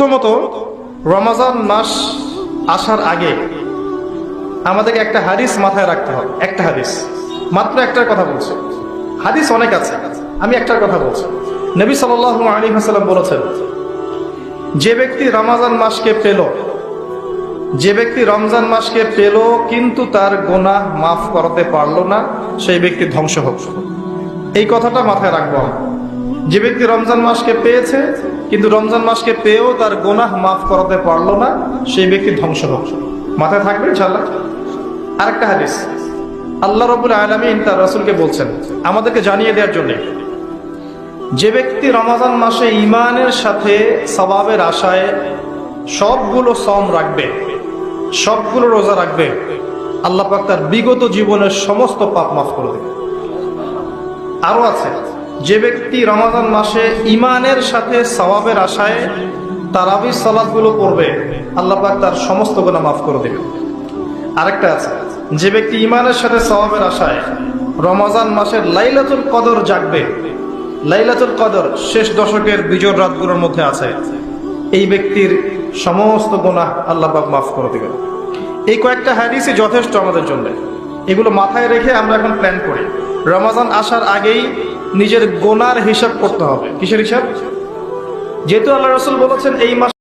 প্রথমত, রমাজান মাস আসার আগে আমাদেরকে একটা হাদিস মাথায় রাখতে হবে, একটা হাদিস। মাত্র একটার কথা বলছে। হাদিস অনেক আছে, আমি একটার কথা বলছি। নবী সাল আলী হাসালাম বলেছেন, যে ব্যক্তি রমাজান মাসকে পেল, যে ব্যক্তি রমজান মাসকে পেল, কিন্তু তার গোনা মাফ করাতে পারল না, সেই ব্যক্তি ধ্বংস হোক। এই কথাটা মাথায় রাখব যে ব্যক্তি রমজান মাসকে পেয়েছে কিন্তু রমজান মাসকে পেয়েও তার গোনাহ মাফ করাতে পারল না, সেই ব্যক্তি ধ্বংস হোক মাথায় থাকবে ইনশাল্লাহ আরেকটা হাদিস। আল্লাহ রবুল আলমিন তার রসুলকে বলছেন, আমাদেরকে জানিয়ে দেওয়ার জন্য, যে ব্যক্তি রমাজান মাসে ইমানের সাথে সবাবের আশায় সবগুলো সম রাখবে, সবগুলো রোজা রাখবে, আল্লাহ পাক তার বিগত জীবনের সমস্ত পাপ মাফ করে দেবে। আরও আছে। যে ব্যক্তি রমাজান মাসে ইমানের সাথে সওয়াবের আশায় তারাবি সালাদগুলো পড়বে, আল্লাহ পাক তার সমস্ত গুণা মাফ করে দেবে আরেকটা আছে, যে ব্যক্তি ইমানের সাথে সওয়াবের আশায় রমাজান মাসের লাইলাতুল কদর জাগবে, লাইলাতুল কদর শেষ দশকের বিজয় রাতগুলোর মধ্যে আছে, এই ব্যক্তির সমস্ত গুনাহ আল্লাপাক মাফ করে দেবেন। এই কয়েকটা হাদিসই যথেষ্ট আমাদের জন্য। এগুলো মাথায় রেখে আমরা এখন প্ল্যান করি। রমাজান আসার আগেই নিজের গোনার হিসাব করতে হবে। কিসের হিসাব? যেহেতু আল্লাহ রসুল বলেছেন এই মাসে